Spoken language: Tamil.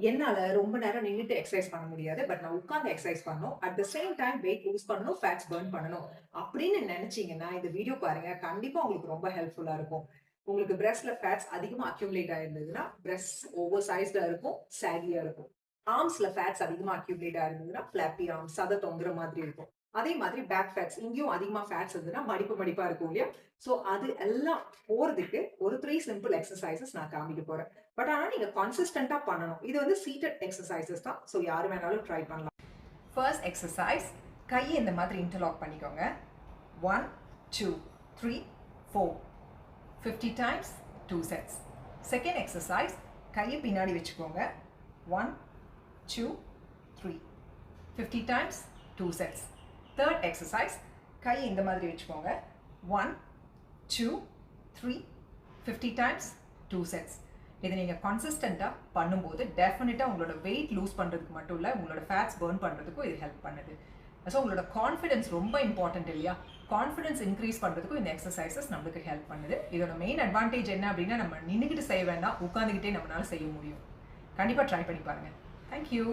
என்னால் ரொம்ப நேரம் நின்றுட்டு எக்ஸசைஸ் பண்ண முடியாது. பட் நான் உட்காந்து எக்ஸசைஸ் பண்ணணும். At the same time weight lose பண்ணணும், ஃபேட்ஸ் பர்ன் பண்ணணும். அப்படின்னு நெனச்சீங்கன்னா, இந்த வீடியோ பாருங்க. கண்டிப்பாக உங்களுக்கு ரொம்ப ஹெல்ப்ஃபுல்லாக இருக்கும். உங்களுக்கு பிரஸ்ட்ல ஃபேட்ஸ் அதிகமாக அக்யூமுலேட் ஆயிருந்ததுன்னா, பிரஸ்ட் ஓவர் சைஸ்டா இருக்கும், சாகியா இருக்கும். ஆர்ம்ஸ்ல ஃபேட்ஸ் அதிகமாக அக்யூமுலேட் ஆயிருந்ததுன்னா, ஃபிளாப்பி ஆர்ம்ஸ், அதை தொங்குற மாதிரி இருக்கும். அதே மாதிரி பேக் ஃபேட்ஸ் இங்கேயும் அதிகமாக ஃபேட்ஸ் இருந்ததுன்னா, மடிப்பு மடிப்பாக இருக்கும் இல்லையா? ஸோ அது எல்லாம் போகிறதுக்கு ஒரு த்ரீ சிம்பிள் எக்ஸசைசஸ் நான் காமிக்க போகிறேன் பட் ஆனால் நீங்கள் கன்சிஸ்டண்ட்டாக பண்ணணும். இது வந்து சீட்டட் எக்ஸசைசஸ் தான். ஸோ யார் வேணாலும் ட்ரை பண்ணலாம். ஃபர்ஸ்ட் எக்ஸசைஸ் கையை இந்த மாதிரி இன்டர்லாக் பண்ணிக்கோங்க. 1 2 3 4 50 times two sets. Second exercise கையை பின்னாடி வச்சுக்கோங்க. 1 2 3 50 times two sets. Third exercise கை இந்த மாதிரி வச்சுக்கோங்க. 1 2 3 50 டைம்ஸ் டூ செட்ஸ். இதை நீங்கள் கன்சிஸ்டண்ட்டாக பண்ணும்போது டெஃபினட்டாக உங்களோட வெயிட் லூஸ் பண்ணுறதுக்கு மட்டும் இல்லை உங்களோட ஃபேட்ஸ் பர்ன் பண்ணுறதுக்கும் இது ஹெல்ப் பண்ணுது. ஸோ உங்களோட கான்ஃபிடன்ஸ் ரொம்ப இம்பார்ட்டன்ட் இல்லையா? கான்ஃபிடன்ஸ் இன்க்ரீஸ் பண்ணுறதுக்கும் இந்த எக்ஸசைசஸ் நம்மளுக்கு ஹெல்ப் பண்ணுது. இதோட மெயின் அட்வான்டேஜ் என்ன அப்படின்னா, நம்ம நின்றுக்கிட்டு செய்ய வேண்டாம். உட்காந்துக்கிட்டே நம்மளால செய்ய முடியும். கண்டிப்பாக ட்ரை பண்ணி பாருங்கள் தேங்க் யூ.